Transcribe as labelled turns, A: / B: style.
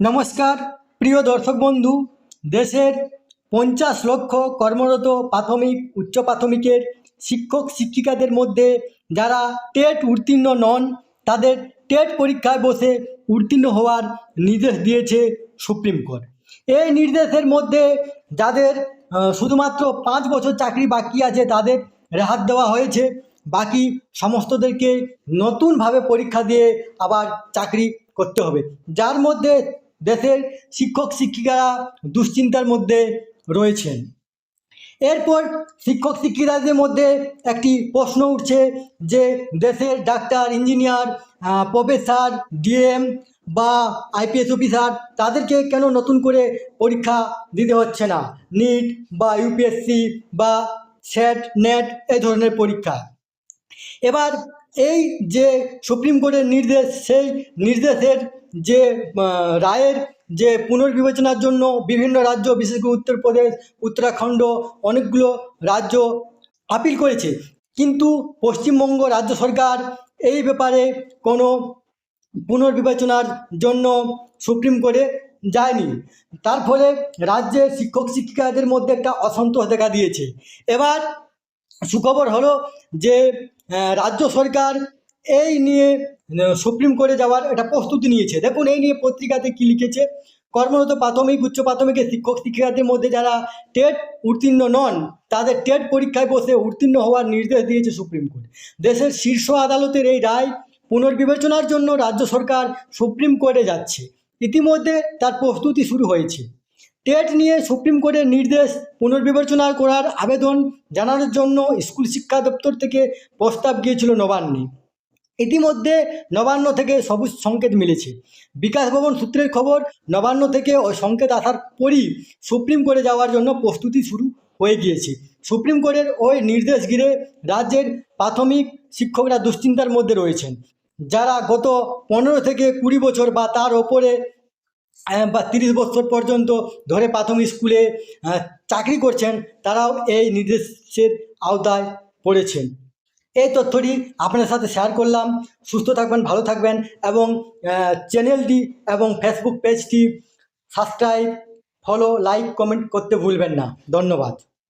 A: নমস্কার, প্রিয় দর্শক বন্ধু, দেশের পঞ্চাশ লক্ষ কর্মরত প্রাথমিক, উচ্চ প্রাথমিকের শিক্ষক, শিক্ষিকাদের মধ্যে যারা টেট উত্তীর্ণ নন, তাদের টেট পরীক্ষায় বসে উত্তীর্ণ হওয়ার নির্দেশ দিয়েছে সুপ্রিম কোর্ট। এই নির্দেশের মধ্যে যাদের শুধুমাত্র পাঁচ বছর চাকরি বাকি আছে, তাদের রেহাত দেওয়া হয়েছে। বাকি সমস্তদেরকে নতুনভাবে পরীক্ষা দিয়ে আবার চাকরি করতে হবে। যার মধ্যে দেশের শিক্ষক শিক্ষিকারা দুশ্চিন্তার মধ্যে রয়েছেন। এরপর শিক্ষক শিক্ষিকাদের মধ্যে একটি প্রশ্ন উঠছে যে দেশের ডাক্তার, ইঞ্জিনিয়ার প্রফেসর, ডিএম বা আইপিএস অফিসার তাদেরকে কেন নতুন করে পরীক্ষা দিতে হচ্ছে না? নিট বা ইউপিএসসি বা সেট নেট এই ধরনের পরীক্ষা। এবার এই যে সুপ্রিম কোর্টের নির্দেশ, সেই নির্দেশের যে রায়ের যে পুনর্বিবেচনার জন্য বিভিন্ন রাজ্য, বিশেষ করে উত্তরপ্রদেশ, উত্তরাখণ্ড, অনেকগুলো রাজ্য আপিল করেছে। কিন্তু পশ্চিমবঙ্গ রাজ্য সরকার এই ব্যাপারে কোনো পুনর্বিবেচনার জন্য সুপ্রিম কোর্টে যায়নি। তার ফলে রাজ্যের শিক্ষক শিক্ষিকাদের মধ্যে একটা অসন্তোষ দেখা দিয়েছে। এবার সুখবর হলো যে রাজ্য সরকার এই নিয়ে সুপ্রিম কোর্টে যাওয়ার একটা প্রস্তুতি নিয়েছে। দেখুন, এই নিয়ে পত্রিকাতে কি লিখেছে? কর্মরত প্রাথমিক, উচ্চ প্রাথমিকের শিক্ষক শিক্ষিকাদের মধ্যে যারা টেট উত্তীর্ণ নন, তাদের টেট পরীক্ষায় বসে উত্তীর্ণ হওয়ার নির্দেশ দিয়েছে সুপ্রিম কোর্ট। দেশের শীর্ষ আদালতের এই রায় পুনর্বিবেচনার জন্য রাজ্য সরকার সুপ্রিম কোর্টে যাচ্ছে। ইতিমধ্যে তার প্রস্তুতি শুরু হয়েছে। টেট নিয়ে সুপ্রিম কোর্টের নির্দেশ পুনর্বিবেচনা করার আবেদন জানানোর জন্য স্কুল শিক্ষা দপ্তর থেকে প্রস্তাব গিয়েছিল নবান্নে। ইতিমধ্যে নবান্ন থেকে সবুজ সংকেত মিলেছে। বিকাশ ভবন সূত্রের খবর, নবান্ন থেকে ওই সংকেত আসার পরই সুপ্রিম কোর্টে যাওয়ার জন্য প্রস্তুতি শুরু হয়ে গিয়েছে। সুপ্রিম কোর্টের ওই নির্দেশ ঘিরে রাজ্যের প্রাথমিক শিক্ষকরা দুশ্চিন্তার মধ্যে রয়েছেন। যারা গত পনেরো থেকে কুড়ি বছর বা তার ওপরে বা তিরিশ বছর পর্যন্ত ধরে প্রাথমিক স্কুলে চাকরি করছেন, তারাও এই নির্দেশের আওতায় পড়েছেন। এই তথ্যটি আপনার সাথে শেয়ার করলাম। সুস্থ থাকবেন, ভালো থাকবেন এবং চ্যানেলটি এবং ফেসবুক পেজটি সাবস্ক্রাইব ফলো লাইক কমেন্ট করতে ভুলবেন না। ধন্যবাদ।